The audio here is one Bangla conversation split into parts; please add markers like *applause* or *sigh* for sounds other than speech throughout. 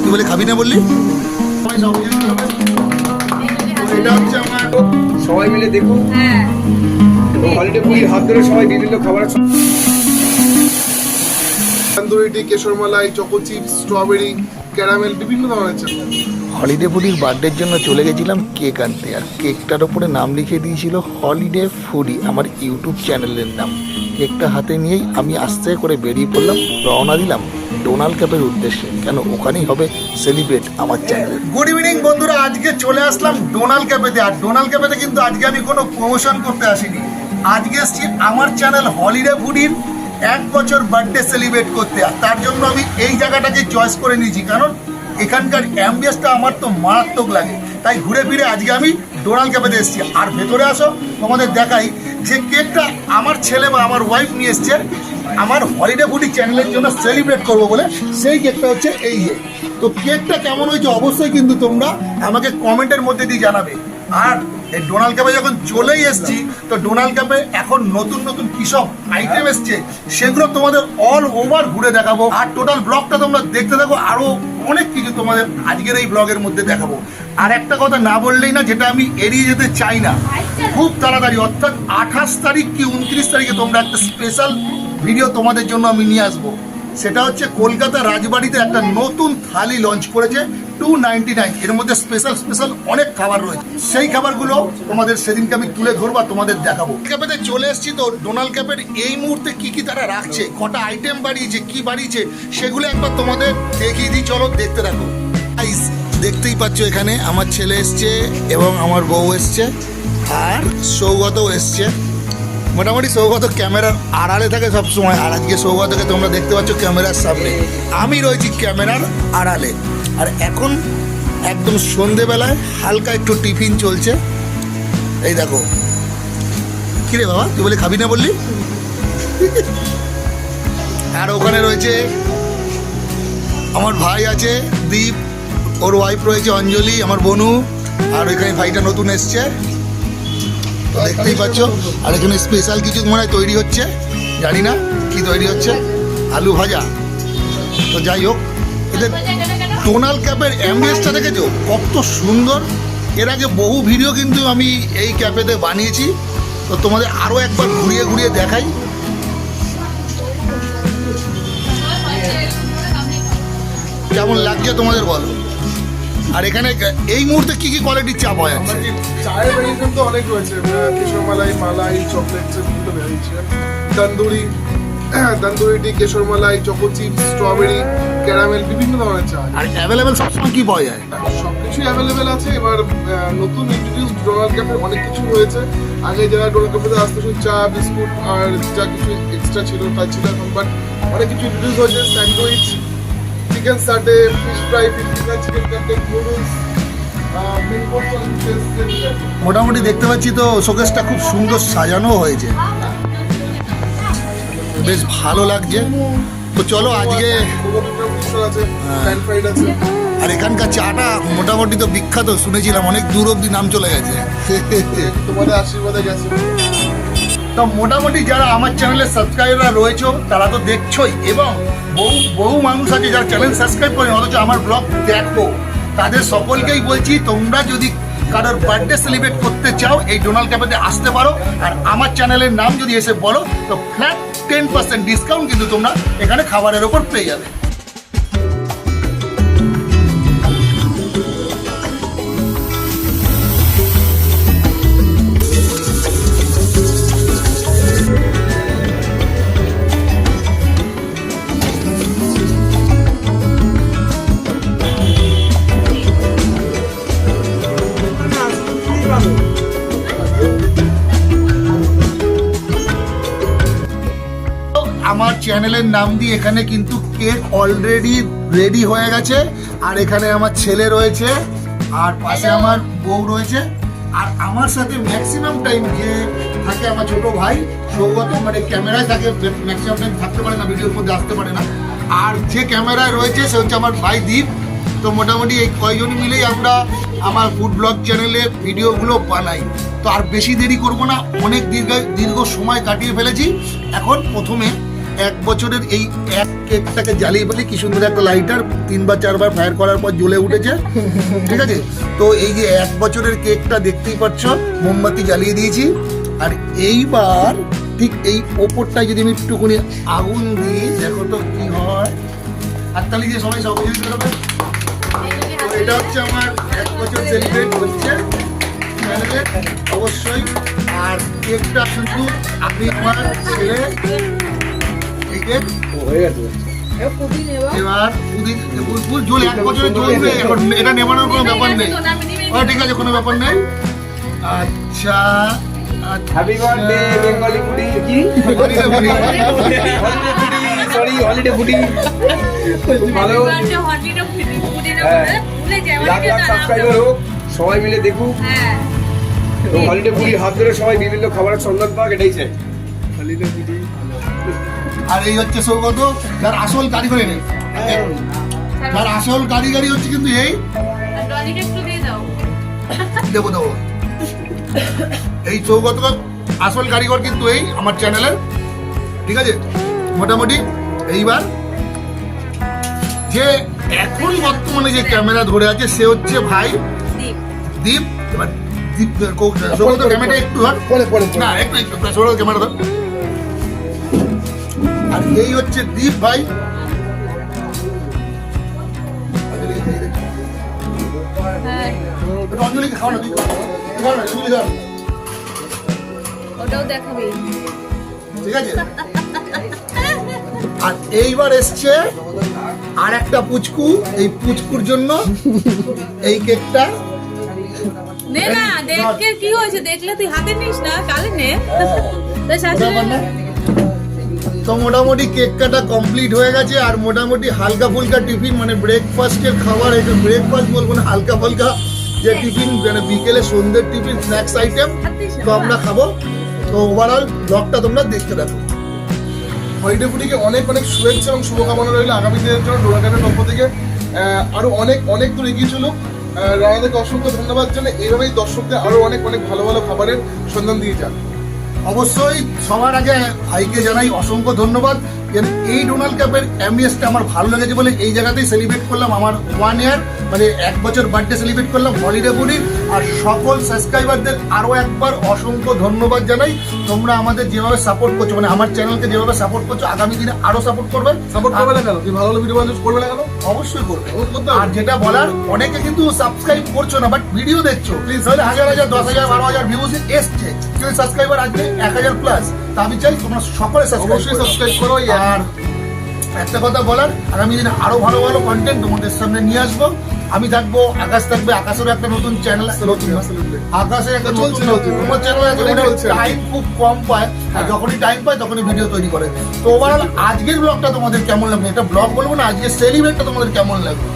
তুই বলে খাবি না বললি? এটা হচ্ছে আমার সবাই মিলে দেখুন হ্যাঁ। হলিডে পুরীর হাত ধরে সবাই বিভিন্ন খাবার। Tandoori tea kesar malai choco chips strawberry caramel বিভিন্ন ধরনের চা হলিডে ফুডির বার্থডের জন্য চলে গেছিলাম কেক আনতে। আর কেকটার ওপরে নাম লিখে দিয়েছিল হলিডে ফুডি আমার ইউটিউব চ্যানেলের নাম। কেকটা হাতে নিয়েই আমি আস্তে করে বেরিয়ে পড়লাম, রওনা দিলাম ডোনাল্ড ক্যাপের উদ্দেশ্যে। কেন ওখানেই হবে সেলিব্রেট আমার চ্যানেল গুড ইভিনিং বন্ধুরা, আজকে চলে আসলাম ডোনাল্ড ক্যাপেতে আর ডোনাল্ড ক্যাপেতে কিন্তু আজকে আমি কোনো প্রমোশন করতে আসিনি। আজকে এসছি আমার চ্যানেল হলিডে ফুডির এক বছর বার্থডে সেলিব্রেট করতে। আর তার জন্য আমি এই জায়গাটাকে চয়েস করে নিয়েছি। কারণ এখানকার অ্যাম্বিয়েন্সটা আমার তো মারাত্মক লাগে। তাই ঘুরে ফিরে আজকে আমি ডোরাল ক্যাফেতে এসেছি। আর ভেতরে আসো, তোমাদের দেখাই যে কেকটা আমার ছেলে বা আমার ওয়াইফ নিয়ে এসছে। আমার হলিডে ফুডি চ্যানেলের জন্য সেলিব্রেট করব বলে সেই কেকটা হচ্ছে এই তো কেকটা কেমন হয়েছে অবশ্যই কিন্তু তোমরা আমাকে কমেন্টের মধ্যে দিয়ে জানাবে। আর এই ডোনাল্ড ক্যাপে যখন চলেই এসেছি, তো ডোনাল্ড ক্যাপে এখন নতুন নতুন কি সব আইটেম এসছে, সেগুলো তোমাদের অল ওভার ঘুরে দেখাবো। আর টোটাল ব্লগটা তোমরা দেখতে থাকো, আরও অনেক কিছু তোমাদের আজকের এই ব্লগের মধ্যে দেখাবো। আর একটা কথা না বললেই না, যেটা আমি এড়িয়ে যেতে চাই না। খুব তাড়াতাড়ি, অর্থাৎ আঠাশ তারিখ কি উনত্রিশ তারিখে তোমরা একটা স্পেশাল ভিডিও তোমাদের জন্য আমি নিয়ে আসব। সেটা হচ্ছে কলকাতা রাজবাড়িতে একটা নতুন থালি লঞ্চ করেছে টু নাইনটি নাইন এর মধ্যে স্পেশাল স্পেশাল অনেক খাবার রয়েছে। সেই খাবারগুলো তোমাদের সেদিনকে আমি তুলে ধরবো তোমাদের দেখাবো। ক্যাপেতে চলে এসেছি তো ডোনাল্ড ক্যাপের এই মুহূর্তে কি কি তারা রাখছে কটা আইটেম বাড়িয়েছে কি বাড়িয়েছে সেগুলো একবার তোমাদের দেখিয়ে দিই চলো দেখতে Guys, দেখতেই পাচ্ছ এখানে আমার ছেলে এসছে এবং আমার বউ এসছে আর সৌগতও এসছে। মোটামুটি সৌগত ক্যামেরার আড়ালে থাকে সব সময় আর আজকে সৌগতকে তোমরা দেখতে পাচ্ছ ক্যামেরার সামনে। আমি রয়েছি ক্যামেরার আড়ালে। আর এখন একদম সন্ধেবেলায় হালকা একটু টিফিন চলছে। এই দেখো। কিরে বাবা, তুই বলে খাবি না বললি? আর ওখানে রয়েছে আমার ভাই আছে, দীপ, ওর ওয়াইফ রয়েছে অঞ্জলি, আমার বনু, আর ওইখানে ভাইটা নতুন এসছে। দেখতেই পাচ্ছ। আর এখানে স্পেশাল কিছু মনে হয় তৈরি হচ্ছে। জানি না কি তৈরি হচ্ছে। আলু ভাজা। তো যাই হোক, এদের টোনাল ক্যাপের অ্যাম্বিয়েন্সটা দেখেছ? কত সুন্দর। এর আগে বহু ভিডিও কিন্তু আমি এই ক্যাফেতে বানিয়েছি। তো তোমাদের আরও একবার ঘুরিয়ে ঘুরিয়ে দেখাই। কেমন লাগছে তোমাদের বলো? আর এখানে এই মুহূর্তে কি কি কোয়ালিটির চা পাওয়া যাচ্ছে? চায়ের ভ্যারিয়েশন তো অনেক রয়েছে কেশরমালাই মালাই চকলেট বিভিন্ন variation tandoori *clears throat* tandoori tea kesar malai choco chips strawberry caramel বিভিন্ন ধরনের চা আর অ্যাভেলেবেল সবসময় কি পাওয়া যায়? সব কিছুই অ্যাভেলেবেল আছে। এবার নতুন ইন্ট্রোডিউস ডোনাল্ড ক্যাফে অনেক কিছু হয়েছে আগে যারা ডোনাল্ড ক্যাফেতে আসতে শুধু চা বিস্কুট আর যা কিছু এক্সট্রা ছিল তা ছিল এখন। বাট অনেক কিছু ইন্ট্রোডিউস হয়েছে sandwich chicken satay fish fry chicken cutlet noodles মোটামুটি দেখতে পাচ্ছি তো শোকেসটা খুব সুন্দর সাজানো হয়েছে। বেশ ভালো লাগছে। তো চলো আজকে আছে। আর এখানকার চাটা মোটামুটি তো বিখ্যাত শুনেছিলাম অনেক দূর অব্দি নাম চলে গেছে। তোমাদের আশীর্বাদে গেছে। তো মোটামুটি যারা আমার চ্যানেলের সাবস্ক্রাইবার রয়েছে, তারা তো দেখছই। এবং বহু বহু মানুষ আছে যারা চ্যানেল সাবস্ক্রাইব করেন, অথচ আমার ব্লগ দেখো। তাদের সকলকেই বলছি, তোমরা যদি কারোর বার্থডে সেলিব্রেট করতে চাও, এই ডোনাল্ড ক্যাফেতে আসতে পারো। আর আমার চ্যানেলের নাম যদি এসে বলো, তো ফ্ল্যাট টেন পার্সেন্ট ডিসকাউন্ট কিন্তু তোমরা এখানে খাবারের ওপর পেয়ে যাবে। চ্যানেলের নাম দিয়ে এখানে কিন্তু কেক অলরেডি রেডি হয়ে গেছে। আর এখানে আমার ছেলে রয়েছে আর পাশে আমার বউ রয়েছে। আর আমার সাথে ম্যাক্সিমাম টাইম যে থাকে আমার ছোট ভাই সৌগত মানে ক্যামেরায় থাকে ম্যাক্সিমাম টাইম থাকতে পারে না ভিডিওর মধ্যে আসতে পারে না। আর যে ক্যামেরায় রয়েছে সে হচ্ছে আমার ভাই দীপ। তো মোটামুটি এই কয়জন মিলেই আমরা আমার ফুড ব্লগ চ্যানেলে ভিডিওগুলো বানাই। তো আর বেশি দেরি করব না অনেক দীর্ঘ দীর্ঘ সময় কাটিয়ে ফেলেছি। এখন প্রথমে এক বছরের এই এক কেকটাকে জ্বালিয়ে ফেলি, কি সুন্দর একটা লাইটার তিনবার, চারবার ফায়ার করার পর জ্বলে উঠেছে। ঠিক আছে? তো এই যে এক বছরের কেকটা দেখতেই পাচ্ছ, মোমবাতি জ্বালিয়ে দিয়েছি। আর এইবার ঠিক এই ওপরটায় যদি আমি একটুখানি আগুন দিই, দেখো তো কি হয়। হাততালি দিয়ে সবাই সহযোগিতা করবে এটা হচ্ছে আমার এক বছর সেলিব্রেট হচ্ছে। অবশ্যই। আর কেকটা শুধু আপনি আমার ছেলে এই হয়ে গেছে। এবার পুদিন ফুল এক বছরের ঝুলবে এখন এটা নেবানোর কোনো ব্যাপার নেই। ও ঠিক আছে কোনো ব্যাপার নেই। আচ্ছা আচ্ছা। হ্যাপি বার্থডে বেঙ্গলি ফুডি কি? Holiday foodie. Sorry holiday foodie ভালো। লাখ লাখ সাবস্ক্রাইবার হোক সবাই মিলে দেখুক। হলিডে ফুডির হাত ধরে সবাই বিভিন্ন খাবারের সন্ধান পাক এটাই চাই। আর এই হচ্ছে সৌগত যার আসল কারিগরি নেই যার আসল কারিগরি হচ্ছে কিন্তু এই। দেবো দেবো এই সৌগত আসল কারিগর কিন্তু এই আমার চ্যানেলের। ঠিক আছে? মোটামুটি এইবার যে এখন বর্তমানে যে ক্যামেরা ধরে আছে সে হচ্ছে ভাই দীপ। এবার দীপ কৌ- সৌগত ক্যামেরা একটু ধর। না একটু একটু সৌগত ক্যামেরা ধর। আর এই হচ্ছে দীপ ভাই। অঞ্জলিকে খাওয়া না তুই। ওটাও দেখাবি। ঠিক আছে? আর এইবার এসছে আর একটা পুচকু। এই পুচকুর জন্য এই কেকটা। নে না দেখে কি হয়েছে? দেখলে তুই হাতে নিস না কালে নে। তো শাশুড়ি ব্যাপার না? তো মোটামুটি কেক কাটা কমপ্লিট হয়ে গেছে আর মোটামুটি হালকা ফুলকা টিফিন মানে ব্রেকফাস্টের খাবার এটা ব্রেকফাস্ট বলব না হালকা ফুলকা যে টিফিন মানে বিকেলে সন্ধ্যের টিফিন স্ন্যাক্স আইটেম তো আমরা খাব। তো ওভারঅল ব্লগটা তোমরা দেখতে থাকো। হলিডে ফুডিকে অনেক অনেক শুভেচ্ছা এবং শুভকামনা রইল আগামী দিনের জন্য ডোনাকারের পক্ষ থেকে। আহ, আরও অনেক অনেক দূর এগিয়ে চলুক। রানাদেরকে অসংখ্য ধন্যবাদ জন্য এইভাবেই দর্শকদের আরও অনেক অনেক ভালো ভালো খাবারের সন্ধান দিয়ে যান অবশ্যই সবার আগে ভাইকে জানাই অসংখ্য ধন্যবাদ। কেন এই ডোনাল্ড কাপের অ্যাম্বিয়েন্সটা আমার ভালো লেগেছে বলে এই জায়গাতেই সেলিব্রেট করলাম আমার ওয়ান ইয়ার মানে এক বছর বার্থডে সেলিব্রেট করলাম হলিডে বুড়ির আর সকল সাবস্ক্রাইবারদের আরও একবার অসংখ্য ধন্যবাদ জানাই। তোমরা আমাদের যেভাবে সাপোর্ট করছ মানে আমার চ্যানেলকে যেভাবে সাপোর্ট করছ আগামী দিনে আরও সাপোর্ট করবে। সাপোর্ট করবে না কেন? তুমি ভালো ভালো ভিডিও বানাচ্ছ করবে না কেন? অবশ্যই করবে। আর যেটা বলার অনেকে কিন্তু সাবস্ক্রাইব করছ না বাট ভিডিও দেখছ। প্লিজ হাজার হাজার দশ হাজার বারো হাজার ভিউজ এসছে। কিন্তু সাবস্ক্রাইবার আজকে এক হাজার প্লাস তা আমি চাই তোমরা সকলে অবশ্যই সাবস্ক্রাইব করো আর একটা কথা বলার আগামী দিনে আরও ভালো ভালো কন্টেন্ট তোমাদের সামনে নিয়ে আসব। আমি থাকব আকাশ থাকবে আকাশেরও একটা নতুন চ্যানেল আকাশের একটা চলছে, তোমার চ্যানেল আছে টাইম খুব কম পায় আর যখনই টাইম পায় তখনই ভিডিও তৈরি করে। তো ওভারঅল আজকের ব্লগটা তোমাদের কেমন লাগবে এটা ব্লগ বলব না আজকের সেলিব্রেটটা তোমাদের কেমন লাগবে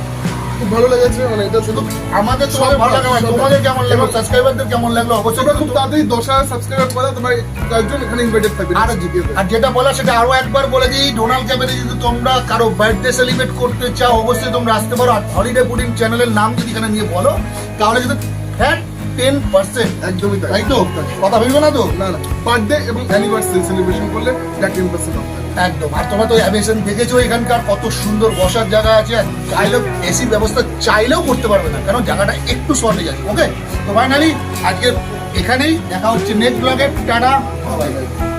খুব ভালো লেগেছে মানে এটা শুধু আমাদের তোমাদের ভালো লাগবে না, তোমাদের কেমন লাগল? সাবস্ক্রাইবারদের কেমন লাগল? অবশ্যই তোমরা খুব তাড়াতাড়ি দশ হাজার সাবস্ক্রাইবার করে তোমার কয়েকজন এখানে ইনভাইটেড থাকবে আর আর যেটা বলা সেটা আরও একবার বলে দিই ডোনাল্ড ক্যামেরে যদি তোমরা কারও বার্থডে সেলিব্রেট করতে চাও অবশ্যই তোমরা আসতে পারো আর হলিডে পুডিং চ্যানেলের নাম যদি এখানে নিয়ে বলো তাহলে যদি ফ্যাট টেন পার্সেন্ট একদমই তাই। তো? কথা ভেবে না তো? না না বার্থডে এবং অ্যানিভার্সারি সেলিব্রেশন করলে টেন পার্সেন্ট একদম। আর তোমরা তো অ্যাভিয়েশন দেখেছ এখানকার, কত সুন্দর বসার জায়গা আছে, আর চাইলেও এসির ব্যবস্থা চাইলেও করতে পারবে না, কারণ জায়গাটা একটু শর্টেজ আছে। ওকে তো ফাইনালি আজকে এখানেই দেখা হচ্ছে নেক্সট ব্লগে টাটা। Bye bye.